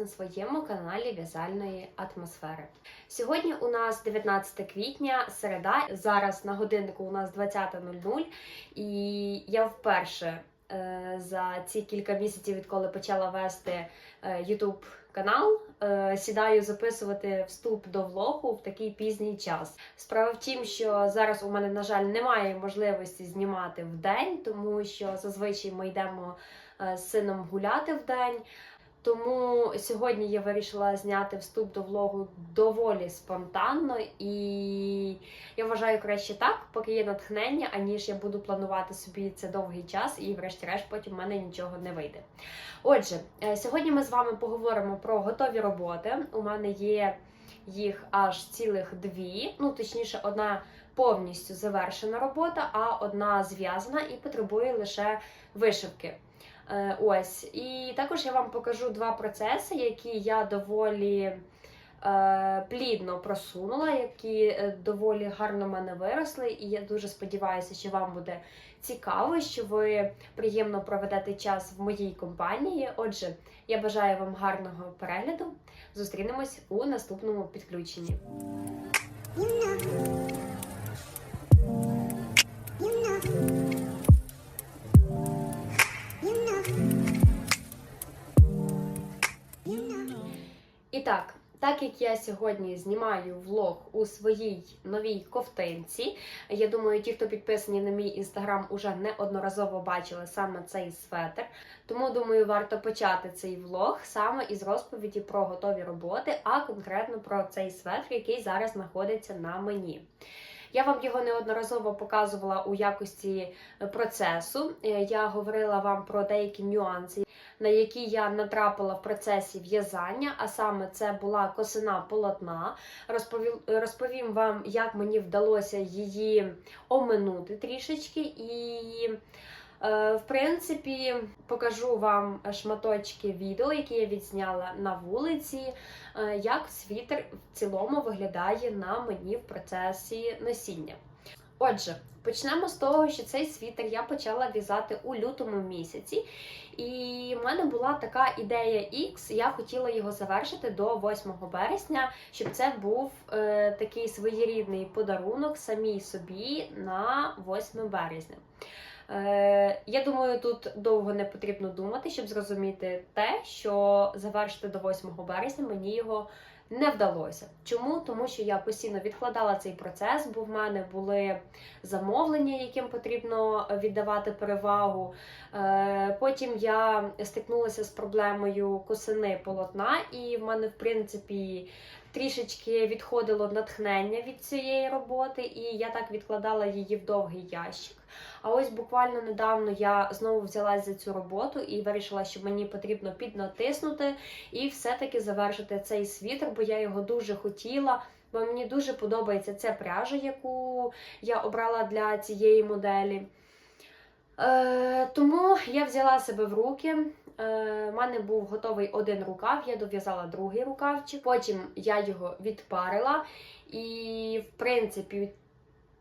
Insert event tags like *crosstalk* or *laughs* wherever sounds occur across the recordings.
на своєму каналі В'язальної атмосфери. Сьогодні у нас 19 квітня, середа. Зараз на годиннику у нас 20.00, і я вперше е, за ці кілька місяців, відколи почала вести е, YouTube канал, е, сідаю записувати вступ до влогу в такий пізній час. Справа в тім, що зараз у мене, на жаль, немає можливості знімати в день, тому що зазвичай ми йдемо е, з сином гуляти в день. Тому сьогодні я вирішила зняти вступ до влогу доволі спонтанно, і я вважаю краще так, поки є натхнення, аніж я буду планувати собі це довгий час, і, врешті-решт, потім в мене нічого не вийде. Отже, е, сьогодні ми з вами поговоримо про готові роботи. У мене є їх аж цілих дві, ну точніше, одна повністю завершена робота, а одна зв'язана і потребує лише вишивки. Е, Ось. І також я вам покажу два процеси, які я доволі е, плідно просунула, які е, доволі гарно в мене виросли. І я дуже сподіваюся, що вам буде цікаво, що ви приємно проведете час в моїй компанії. Отже, я бажаю вам гарного перегляду. Зустрінемось у наступному підключенні. І так, так як я сьогодні знімаю влог у своїй новій ковтинці, я думаю, ті, хто підписані на мій інстаграм, уже неодноразово бачили саме цей светр. Тому думаю, варто почати цей влог саме із розповіді про готові роботи, а конкретно про цей светр, який зараз знаходиться на мені. Я вам його неодноразово показувала у якості процесу. Е, Я говорила вам про деякі нюанси, на які я натрапила в процесі в'язання, а саме це була косина полотна. Розповім, вам, як мені вдалося її оминути трішечки і. е, В принципі, покажу вам шматочки відео, які я відзняла на вулиці, е, як світер в цілому виглядає на мені в процесі носіння. Отже, почнемо з того, що цей світер я почала в'язати у лютому місяці, і в мене була така ідея X, я хотіла його завершити до 8 березня, щоб це був е, такий своєрідний подарунок самій собі на 8 березня. Е, я думаю, тут довго не потрібно думати, щоб зрозуміти те, що завершити до 8 березня мені його не вдалося. Чому? Тому що я постійно відкладала цей процес, бо в мене були замовлення, яким потрібно віддавати перевагу. Е, Потім я стикнулася з проблемою косини полотна, і в мене, в принципі, трішечки відходило натхнення від цієї роботи, і я так відкладала її в довгий ящик. А ось буквально недавно я знову взялась за цю роботу і вирішила, що мені потрібно піднатиснути і все-таки завершити цей світер, бо я його дуже хотіла. Бо мені дуже подобається ця пряжа, яку я обрала для цієї моделі. Е, тому я взяла себе в руки. У мене був готовий один рукав, я дов'язала другий рукавчик. Потім я його відпарила. І, в принципі,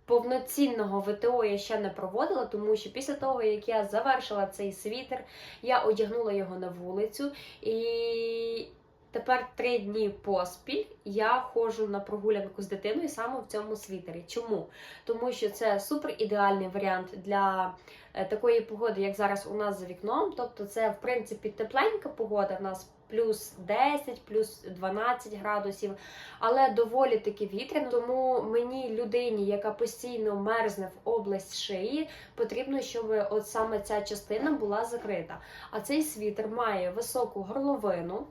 повноцінного ВТО я ще не проводила, тому що після того, як я завершила цей світер, я одягнула його на вулицю. І тепер три дні поспіль я ходжу на прогулянку з дитиною саме в цьому світері. Чому? Тому що це супер ідеальний варіант для е, такої погоди, як зараз у нас за вікном. Тобто, це в принципі тепленька погода. В нас плюс 10, плюс 12 градусів, але доволі таки вітряно. Тому мені, людині, яка постійно мерзне в область шиї, потрібно, щоб от саме ця частина була закрита. А цей світер має високу горловину.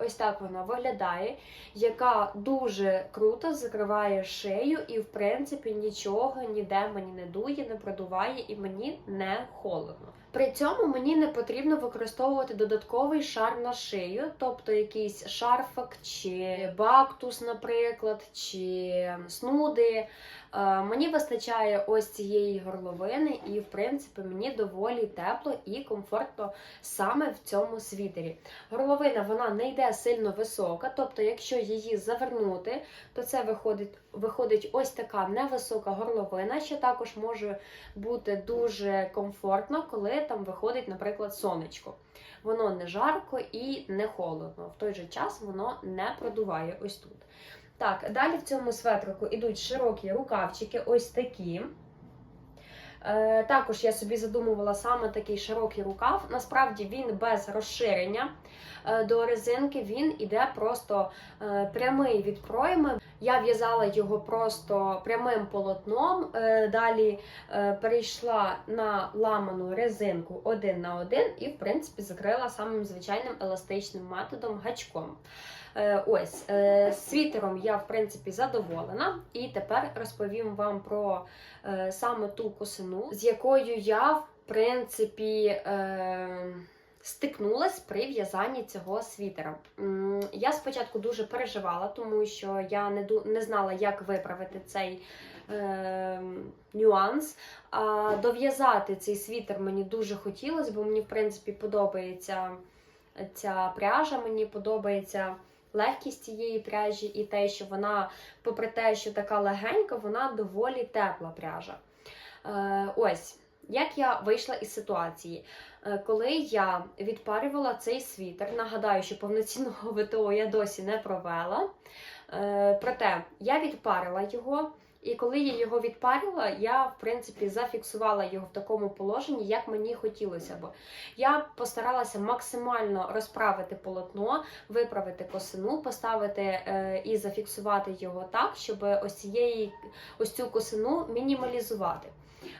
Ось так вона виглядає, яка дуже круто закриває шею, і, в принципі, нічого ніде мені не дує, не продуває, і мені не холодно. При цьому мені не потрібно використовувати додатковий шар на шию, тобто якийсь шарфик чи бактус, наприклад, чи снуди. Е, Мені вистачає ось цієї горловини, і в принципі мені доволі тепло і комфортно саме в цьому світері. Горловина вона не йде сильно висока, тобто, якщо її завернути, то це виходить, виходить ось така невисока горловина, що також може бути дуже комфортно, коли там виходить, наприклад, сонечко. Воно не жарко і не холодно. В той же час воно не продуває ось тут. Так, далі в цьому светрику йдуть широкі рукавчики, ось такі. Е, також я собі задумувала саме такий широкий рукав. Насправді він без розширення е, до резинки, він іде просто е, прямий від пройми. Я в'язала його просто прямим полотном. Е, далі е, перейшла на ламану резинку один на один і, в принципі, закрила самим звичайним еластичним методом гачком. Е, Ось світером я в принципі задоволена, і тепер розповім вам про саме ту косину, з якою я в принципі. Стикнулась при в'язанні цього світера. Я спочатку дуже переживала, тому що я не не знала, як виправити цей е, нюанс. А дов'язати цей світер мені дуже хотілося, бо мені, в принципі, подобається ця пряжа, мені подобається легкість цієї пряжі і те, що вона, попри те, що така легенька, вона доволі тепла пряжа. Е, ось. Як я вийшла із ситуації, Е, коли я відпарювала цей світер, нагадаю, що повноцінного *laughs* ВТО я досі не провела. Е, Проте я відпарила його, і коли я його відпарила, я в принципі зафіксувала його в такому положенні, як мені хотілося б. Я постаралася максимально розправити полотно, виправити косину, поставити е, і зафіксувати його так, щоб ось цієї ось цю косину мінімалізувати.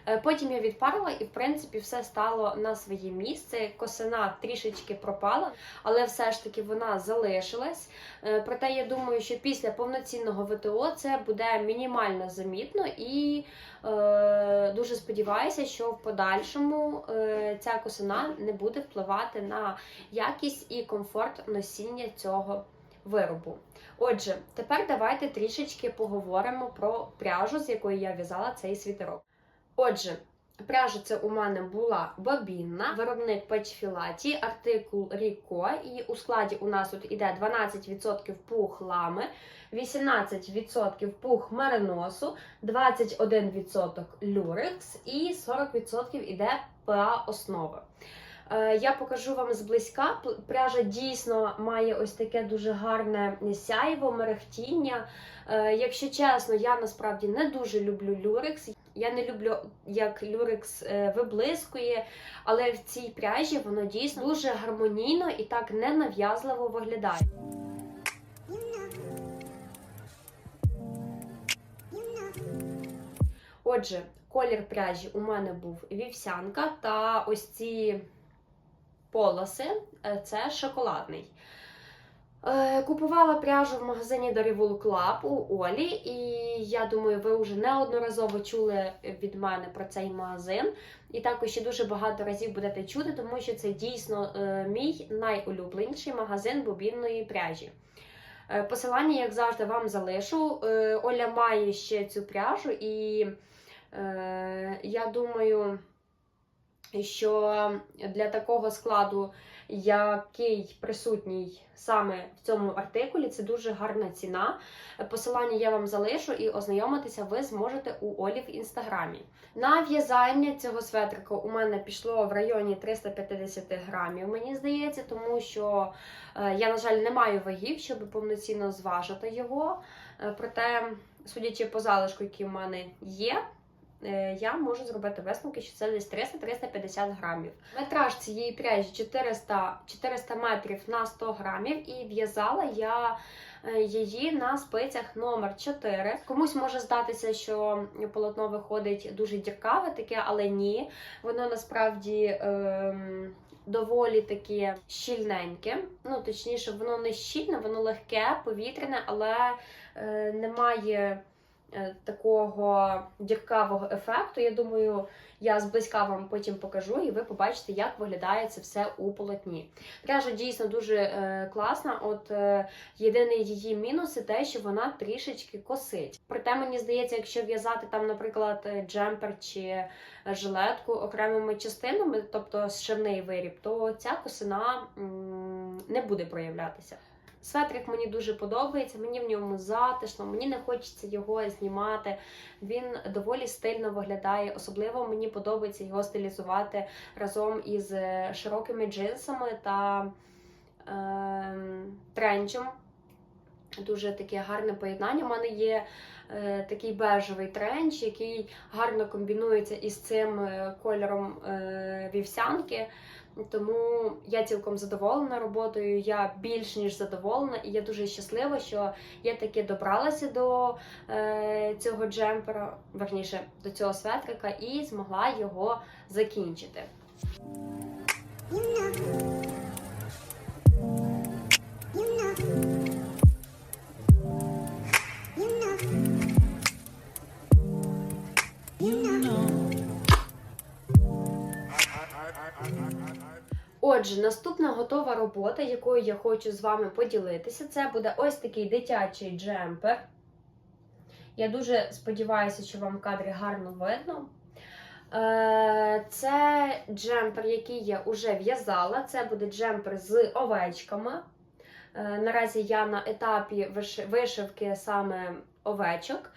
Е, Потім я відпарила і, в принципі, все стало на своє місце. Косина трішечки пропала, але все ж таки вона залишилась. Е, Проте я думаю, що після повноцінного ВТО це буде мінімально замітно і е, дуже сподіваюся, що в подальшому е, ця косина не буде впливати на якість і комфорт носіння цього виробу. Отже, тепер давайте трішечки поговоримо про пряжу, з якої я в'язала цей світерок. Отже, пряжа це у мене була бобінна, виробник печфілаті, артикул Ріко. І у складі у нас тут іде 12% пух лами, 18% пух мериносу, 21% люрекс і 40% іде ПА основа. Е, Я покажу вам зблизька. Пряжа дійсно має ось таке дуже гарне сяйво, мерехтіння. Е, Якщо чесно, я насправді не дуже люблю люрекс. Я не люблю, як люрекс е, виблискує, але в цій пряжі воно дійсно дуже гармонійно і так ненав'язливо виглядає. Отже, колір пряжі у мене був вівсянка, та ось ці полоси е, це шоколадний. Е, Купувала пряжу в магазині Darivul Club у Олі, і я думаю, ви вже неодноразово чули від мене про цей магазин. І також ще дуже багато разів будете чути, тому що це дійсно е, мій найулюбленіший магазин бобінної пряжі. Е, Посилання, як завжди, вам залишу. Оля має ще цю пряжу, і я думаю, що для такого складу, який присутній саме в цьому артикулі, це дуже гарна ціна. Посилання я вам залишу і ознайомитися ви зможете у Олі в інстаграмі. На в'язання цього светрика у мене пішло в районі 350 грамів, мені здається, тому що е, я, на жаль, не маю вагів, щоб повноцінно зважити його. Е, Проте, судячи по залишку, який в мене є, я можу зробити висновки, що це десь 300-350 грамів. Метраж цієї пряжі 400, 400 метрів на 100 грамів, і в'язала я е, її на спицях номер 4. Комусь може здатися, що полотно виходить дуже діркаве таке, але ні. Воно насправді. Ем... Доволі таке щільненьке, ну точніше, воно не щільне, воно легке, повітряне, але е, немає е, такого діркавого ефекту. Я думаю, я зблизька вам потім покажу, і ви побачите, як виглядає це все у полотні. Пряжа дійсно дуже е, класна. От е, єдиний її мінус це те, що вона трішечки косить. Проте мені здається, якщо в'язати там, наприклад, е, джемпер чи жилетку окремими частинами, тобто зшивний виріб, то ця косина м, не буде проявлятися. Светрик мені дуже подобається, мені в ньому затишно, мені не хочеться його знімати. Він доволі стильно виглядає. Особливо мені подобається його стилізувати разом із е, широкими джинсами та ем, тренчем. Дуже таке гарне поєднання. У мене є е, такий бежевий тренч, який гарно комбінується із цим е, кольором е, вівсянки. Тому я цілком задоволена роботою. Я більш ніж задоволена, і я дуже щаслива, що я таки добралася до е, цього джемпера, верніше до цього светрика, і змогла його закінчити. Отже, наступна готова робота, якою я хочу з вами поділитися, це буде ось такий дитячий джемпер. Я дуже сподіваюся, що вам в кадрі гарно видно. Е, Це джемпер, який я вже в'язала. Це буде джемпер з овечками. Е, Наразі я на етапі вишивки саме овечок.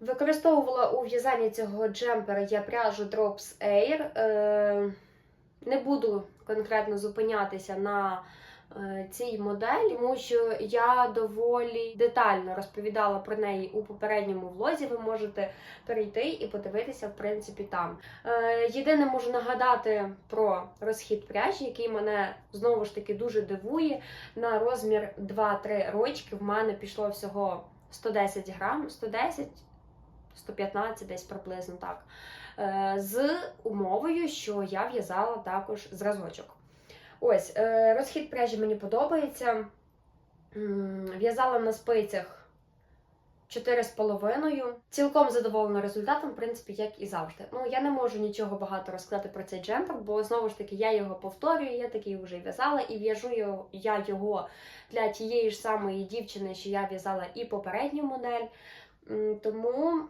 Використовувала у в'язанні цього джемпера я пряжу Drops Air. Е, Не буду конкретно зупинятися на е, цій моделі, тому що я доволі детально розповідала про неї у попередньому влозі. Ви можете перейти і подивитися, в принципі, там. Е, Єдине можу нагадати про розхід пряжі, який мене знову ж таки дуже дивує. На розмір 2-3 рочки в мене пішло всього 110 грам, 110. 115 десь приблизно так. Е, З умовою, що я в'язала також зразочок. Ось, е, розхід пряжі мені подобається. В'язала на спицях 4,5. Цілком задоволена результатом, в принципі, як і завжди. Ну, я не можу нічого багато розказати про цей джемпер, бо знову ж таки я його повторюю, я такий вже в'язала, і в'яжу я його для тієї ж самої дівчини, що я в'язала і попередню модель. Тому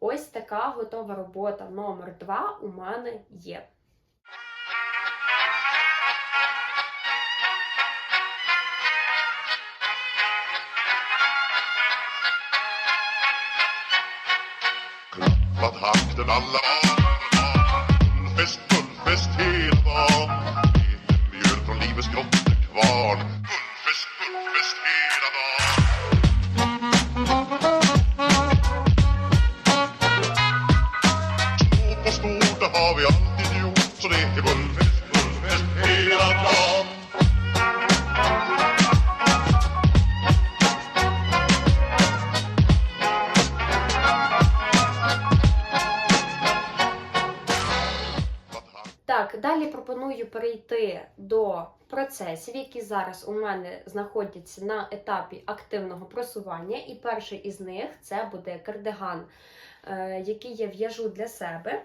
ось така готова робота номер 2 у мене є. Klappat alla Fullfest, fullfest hela dagen Egen mjöl från livets grottekvarn Fullfest, fullfest hela På det har vi alltid gjort Så det är fullfest, fullfest hela dagen Так, далі пропоную перейти до процесів, які зараз у мене знаходяться на етапі активного просування. І перший із них це буде кардиган, е, який я в'яжу для себе.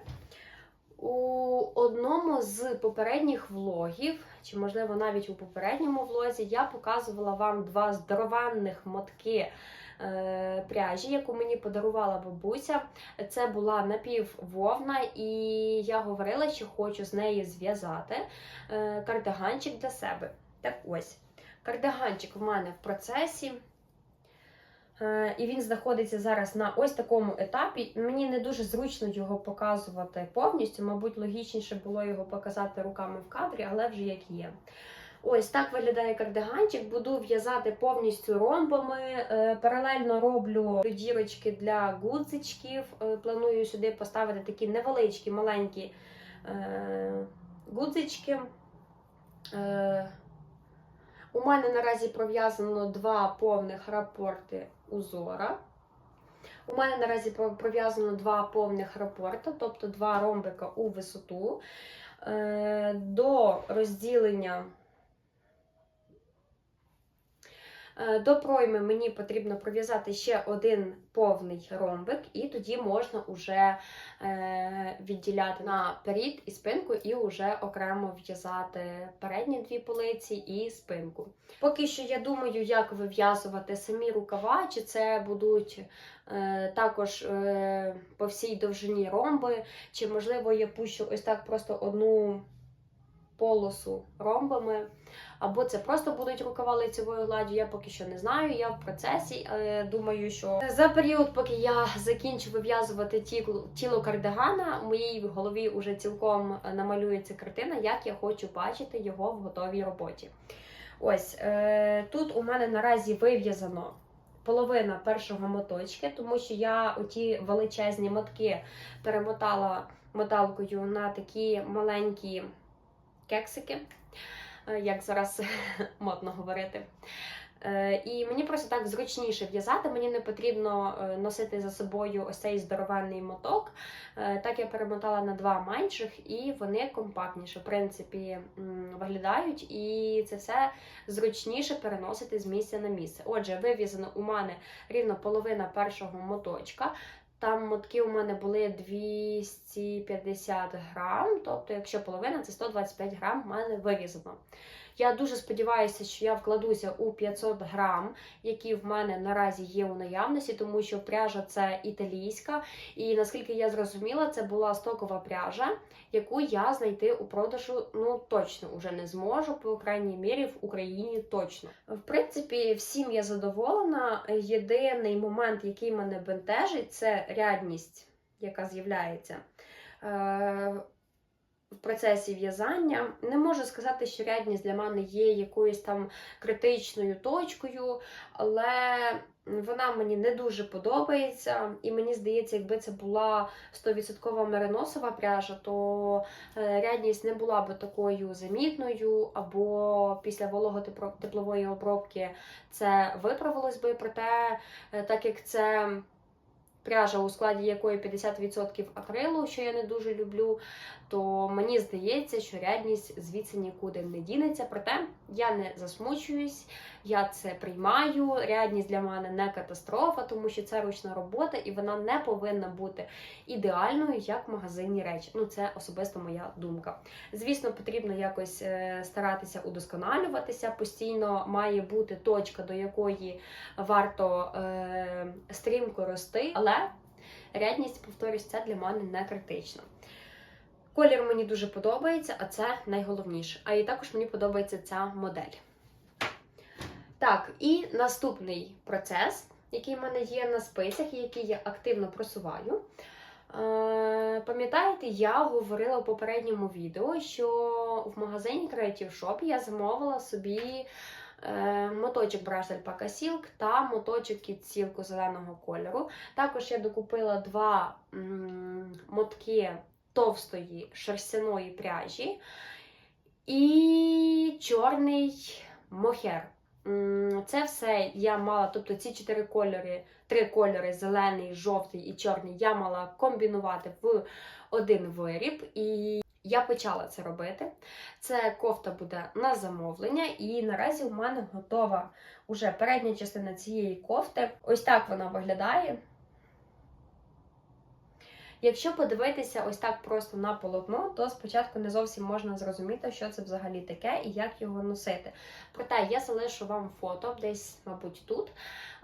У одному з попередніх влогів, чи можливо навіть у попередньому влозі, я показувала вам два здорованих мотки е, пряжі, яку мені подарувала бабуся. Це була напіввовна, і я говорила, що хочу з неї зв'язати е, кардиганчик для себе. Так ось, кардиганчик в мене в процесі. Е, І він знаходиться зараз на ось такому етапі. Мені не дуже зручно його показувати повністю. Мабуть, логічніше було його показати руками в кадрі, але вже як є. Ось так виглядає кардиганчик. Буду в'язати повністю ромбами. Е, Паралельно роблю дірочки для гудзичків. Е, Планую сюди поставити такі невеличкі, маленькі гудзички. У мене наразі пров'язано два повних рапорти узора. У мене наразі про- пров'язано два повних рапорта, тобто два ромбика у висоту. Е, До розділення Е, До пройми мені потрібно пров'язати ще один повний ромбик, і тоді можна вже е, відділяти наперед і спинку, і вже окремо в'язати передні дві полиці і спинку. Поки що я думаю, як вив'язувати самі рукава, чи це будуть е, також е, по всій довжині ромби, чи можливо я пущу ось так просто одну полосу ромбами. Або це просто будуть рукава лицевою гладдю, я поки що не знаю. Я в процесі. е, Думаю, що за період, поки я закінчу вив'язувати тіло, кардигана, у моїй голові вже цілком намалюється картина, як я хочу бачити його в готовій роботі. Ось е, тут у мене наразі вив'язано половина першого моточки, тому що я оті величезні мотки перемотала моталкою на такі маленькі кексики, е, як зараз *laughs* модно говорити. Е, І мені просто так зручніше в'язати, мені не потрібно е, носити за собою ось цей здоровенний моток. Так я перемотала на два менших, і вони компактніше, в принципі, виглядають, і це все зручніше переносити з місця на місце. Отже, вив'язано у мене рівно половина першого моточка. Там мотки у мене були 250 грам, тобто, якщо половина, це 125 грам в мене вив'язано. Я дуже сподіваюся, що я вкладуся у 500 грам, які в мене наразі є у наявності, тому що пряжа це італійська, і наскільки я зрозуміла, це була стокова пряжа, яку я знайти у продажу ну точно вже не зможу, по крайній мірі в Україні точно. В принципі, всім я задоволена. Єдиний момент, який мене бентежить, це рядність, яка з'являється. Е, в процесі в'язання не можу сказати, що рядність для мене є якоюсь там критичною точкою, але вона мені не дуже подобається. І мені здається, якби це була 100% мериносова пряжа, то е, рядність не була би такою замітною, або після вологотеплової обробки це виправилось би. Проте, е, так як це пряжа, у складі якої 50% акрилу, що я не дуже люблю, то мені здається, що рядність звідси нікуди не дінеться. Проте я не засмучуюсь, я це приймаю. Рядність для мене не катастрофа, тому що це ручна робота і вона не повинна бути ідеальною, як магазинні речі. Ну, це особисто моя думка. Звісно, потрібно якось е, старатися удосконалюватися. Постійно має бути точка, до якої варто е, стрімко рости, але рядність, повторюсь, це для мене не критично. Колір мені дуже подобається, а це найголовніше. А і також мені подобається ця модель. Так, і наступний процес, який в мене є на спицях, і який я активно просуваю. Е, Пам'ятаєте, я говорила у попередньому відео, що в магазині Creative Shop я замовила собі е, моточок Brush Alpaca Silk та моточок Kid Silk зеленого кольору. Також я докупила два мотки товстої шерстяної пряжі і чорний мохер. Це все я мала, тобто ці чотири кольори, три кольори зелений, жовтий і чорний, я мала комбінувати в один виріб. І я почала це робити. Це кофта буде на замовлення, і наразі у мене готова уже передня частина цієї кофти. Ось так вона виглядає. Якщо подивитися ось так просто на полотно, то спочатку не зовсім можна зрозуміти, що це взагалі таке і як його носити. Проте я залишу вам фото десь, мабуть, тут.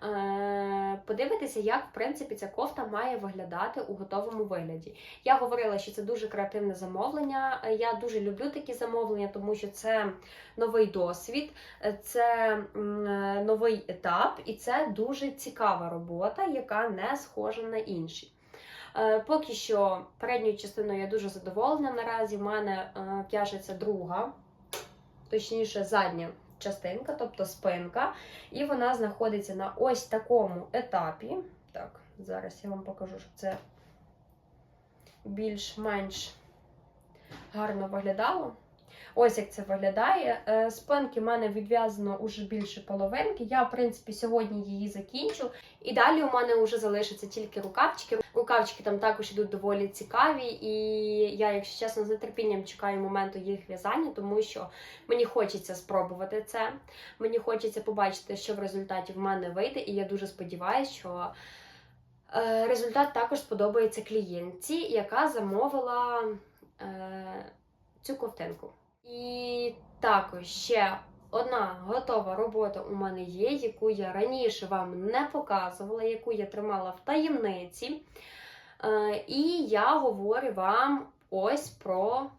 Е, Подивитися, як в принципі ця кофта має виглядати у готовому вигляді. Я говорила, що це дуже креативне замовлення. Е, Я дуже люблю такі замовлення, тому що це новий досвід, е, це новий етап, і це дуже цікава робота, яка не схожа на інші. Е, Поки що передньою частиною я дуже задоволена. Наразі в мене е, п'яжеться друга, точніше, задня частинка, тобто спинка. І вона знаходиться на ось такому етапі. Так, зараз я вам покажу, щоб це більш-менш гарно виглядало. Ось як це виглядає. Е, Спинки в мене відв'язано уже більше половинки. Я, в принципі, сьогодні її закінчу. І далі у мене вже залишаться тільки рукавчики. Рукавчики там також ідуть доволі цікаві, і я, якщо чесно, з нетерпінням чекаю моменту їх в'язання, тому що мені хочеться спробувати це. Мені хочеться побачити, що в результаті в мене вийде, і я дуже сподіваюся, що е, результат також сподобається клієнтці, яка замовила е, цю ковтинку. І також ще одна готова робота у мене є, яку я раніше вам не показувала, яку я тримала в таємниці. Е, і я говорю вам ось про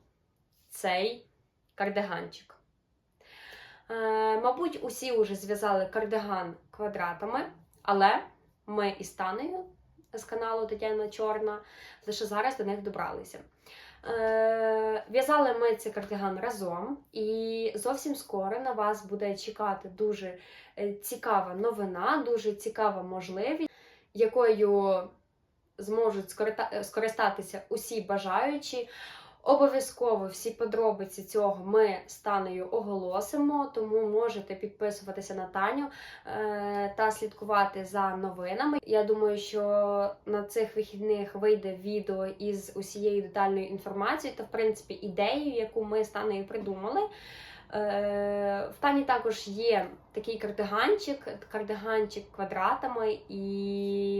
цей кардиганчик. Е, мабуть, усі вже зв'язали кардиган квадратами, але ми із Танею з каналу Тетяна Чорна лише зараз до них добралися. Е, В'язали ми цей кардиган разом, і зовсім скоро на вас буде чекати дуже е, цікава новина, дуже цікава можливість, якою зможуть скористатися усі бажаючі. Обов'язково всі подробиці цього ми з Танею оголосимо, тому можете підписуватися на Таню е, та слідкувати за новинами. Я думаю, що на цих вихідних вийде відео із усією детальною інформацією та, в принципі, ідеєю, яку ми з Танею придумали. Е, В Тані також є такий кардиганчик, кардиганчик квадратами, і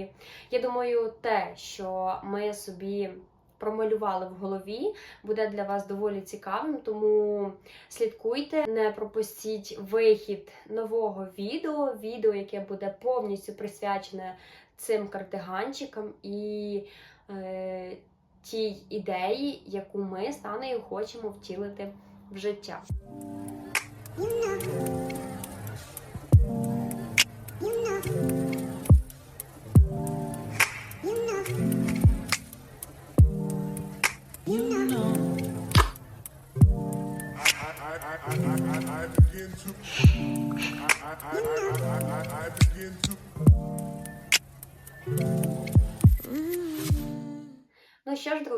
я думаю, те, що ми собі промалювали в голові, буде для вас доволі цікавим, тому слідкуйте, не пропустіть вихід нового відео, відео, яке буде повністю присвячене цим кардиганчикам і е, тій ідеї, яку ми з Танею хочемо втілити в життя.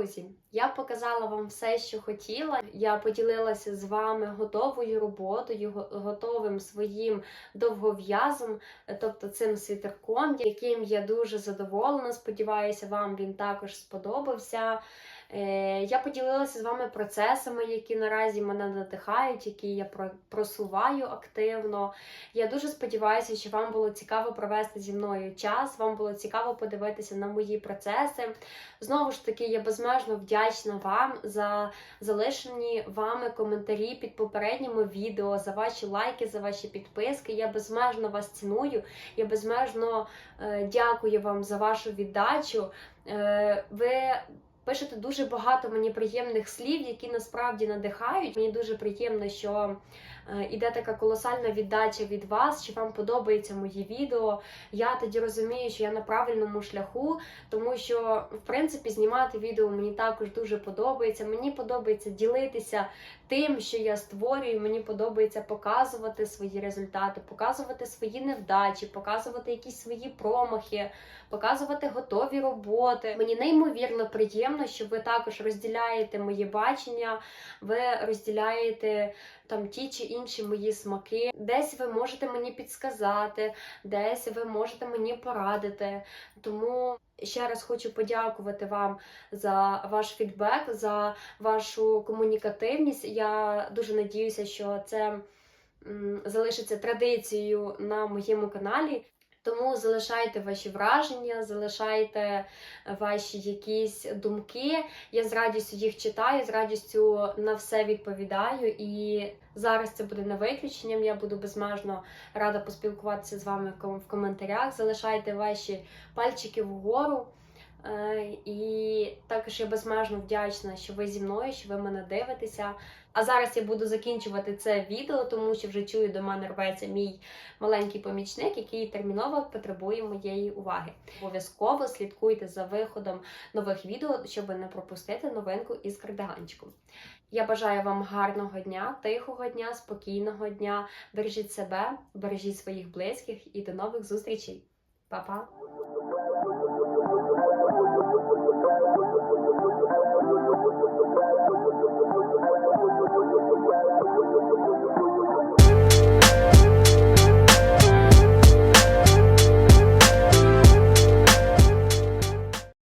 Друзі, я показала вам все, що хотіла. Я поділилася з вами готовою роботою, готовим своїм довгов'язом, тобто цим світерком, яким я дуже задоволена. Сподіваюся, вам він також сподобався. Е, Я поділилася з вами процесами, які наразі мене надихають, які я просуваю активно. Я дуже сподіваюся, що вам було цікаво провести зі мною час, вам було цікаво подивитися на мої процеси. Знову ж таки, я безмежно вдячна вам за залишені вами коментарі під попередніми відео, за ваші лайки, за ваші підписки. Я безмежно вас ціную. Я безмежно е, дякую вам за вашу віддачу. Е, ви пишете дуже багато мені приємних слів, які насправді надихають. Мені дуже приємно, що е, іде така колосальна віддача від вас, що вам подобається мої відео. Я тоді розумію, що я на правильному шляху, тому що в принципі знімати відео мені також дуже подобається. Мені подобається ділитися тим, що я створюю. Мені подобається показувати свої результати, показувати свої невдачі, показувати якісь свої промахи, показувати готові роботи. Мені неймовірно приємно, що ви також розділяєте моє бачення, ви розділяєте там ті чи інші мої смаки. Десь ви можете мені підсказати, десь ви можете мені порадити. Тому ще раз хочу подякувати вам за ваш фідбек, за вашу комунікативність. Я дуже надіюся, що це залишиться традицією на моєму каналі. Тому залишайте ваші враження, залишайте ваші якісь думки. Я з радістю їх читаю, з радістю на все відповідаю. І зараз це буде не виключенням. Я буду безмежно рада поспілкуватися з вами в коментарях. Залишайте ваші пальчики вгору. Е, І також я безмежно вдячна, що ви зі мною, що ви мене дивитеся. А зараз я буду закінчувати це відео, тому що вже чую, до мене рветься мій маленький помічник, який терміново потребує моєї уваги. Обов'язково слідкуйте за виходом нових відео, щоб не пропустити новинку із кардиганчиком. Я бажаю вам гарного дня, тихого дня, спокійного дня. Бережіть себе, бережіть своїх близьких і до нових зустрічей. Па-па!